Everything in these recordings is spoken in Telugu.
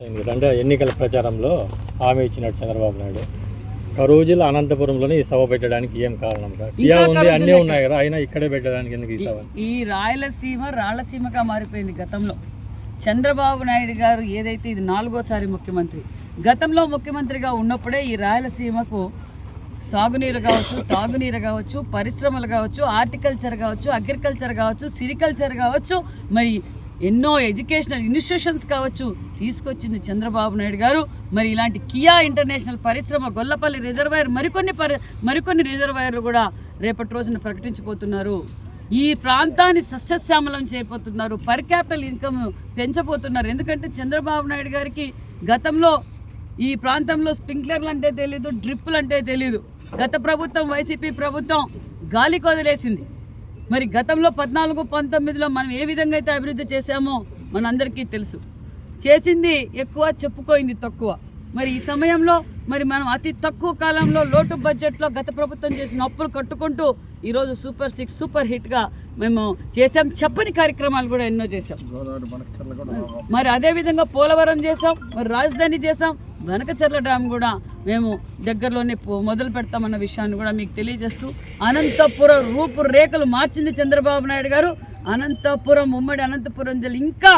రెండు ఎన్నికల ప్రచారంలో హామీ ఇచ్చినాడు చంద్రబాబు నాయుడు కరూరు జిల్లా అనంతపురంలోనే ఈ సభ పెట్టడానికి ఏం కారణం కా? కియా ఉంది అన్నీ. ఉన్నాయి కదా అయినా ఇక్కడే పెట్టడానికి ఎందుకు ఈ సభ ఈ రాయలసీమ రాళ్ళసీమగా మారిపోయింది గతంలో చంద్రబాబు నాయుడు గారు ఏదైతే ఇది నాలుగోసారి ముఖ్యమంత్రి గతంలో ముఖ్యమంత్రిగా ఉన్నప్పుడే ఈ రాయలసీమకు సాగునీరు కావచ్చు తాగునీరు కావచ్చు పరిశ్రమలు కావచ్చు హార్టికల్చర్ కావచ్చు అగ్రికల్చర్ కావచ్చు సిరికల్చర్ కావచ్చు మరి ఎన్నో ఎడ్యుకేషనల్ ఇన్స్టిట్యూషన్స్ కావచ్చు తీసుకొచ్చింది చంద్రబాబు నాయుడు గారు. మరి ఇలాంటి కియా ఇంటర్నేషనల్ పరిశ్రమ గొల్లపల్లి రిజర్వాయర్ మరికొన్ని పరి మరికొన్ని రిజర్వాయర్లు కూడా రేపటి రోజున ప్రకటించబోతున్నారు. ఈ ప్రాంతాన్ని సస్యశ్యామలం చేయబోతున్నారు. పర్ క్యాపిటల్ ఇన్కమ్ పెంచబోతున్నారు. ఎందుకంటే చంద్రబాబు నాయుడు గారికి గతంలో ఈ ప్రాంతంలో స్ప్రింక్లర్లు అంటే తెలియదు డ్రిప్పులు అంటే తెలియదు గత ప్రభుత్వం వైసీపీ ప్రభుత్వం గాలికి వదిలేసింది. మరి గతంలో పద్నాలుగు పంతొమ్మిదిలో మనం ఏ విధంగా అయితే అభివృద్ధి చేశామో మనందరికీ తెలుసు. చేసింది ఎక్కువ చెప్పుకోయింది తక్కువ. మరి ఈ సమయంలో మరి మనం అతి తక్కువ కాలంలో లోటు బడ్జెట్లో గత ప్రభుత్వం చేసిన అప్పులు కట్టుకుంటూ ఈరోజు సూపర్ సిక్స్ సూపర్ హిట్గా మేము చేసాం చెప్పని కార్యక్రమాలు కూడా ఎన్నో చేసాం మరి అదే విధంగా పోలవరం చేసాం మరి రాజధాని చేసాం వెనకచర్ల డ్యామ్ కూడా మేము దగ్గరలోనే పో- మొదలు పెడతామన్న విషయాన్ని కూడా మీకు తెలియజేస్తూ అనంతపురం రూపురేఖలు మార్చింది చంద్రబాబు నాయుడు గారు. అనంతపురం ఉమ్మడి అనంతపురం జిల్లా ఇంకా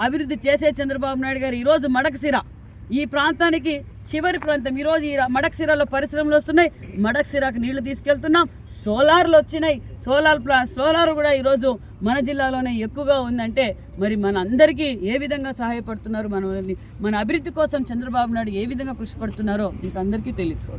అభివృద్ధి చేసే చంద్రబాబు నాయుడు గారు. ఈరోజు మడకసిరా ఈ ప్రాంతానికి చివరి ప్రాంతం. ఈరోజు ఈ మడక్సిరాలో పరిశ్రమలు వస్తున్నాయి. మడక్సిరాకు నీళ్ళు తీసుకెళ్తున్నాం. సోలార్లు వచ్చినాయి. సోలార్ ప్లా సోలార్ కూడా ఈరోజు మన జిల్లాలోనే ఎక్కువగా ఉందంటే మరి మన అందరికీ ఏ విధంగా సహాయపడుతున్నారు? మన మన అభివృద్ధి కోసం చంద్రబాబు నాయుడు ఏ విధంగా కృషి పడుతున్నారో మీకు అందరికీ తెలుసు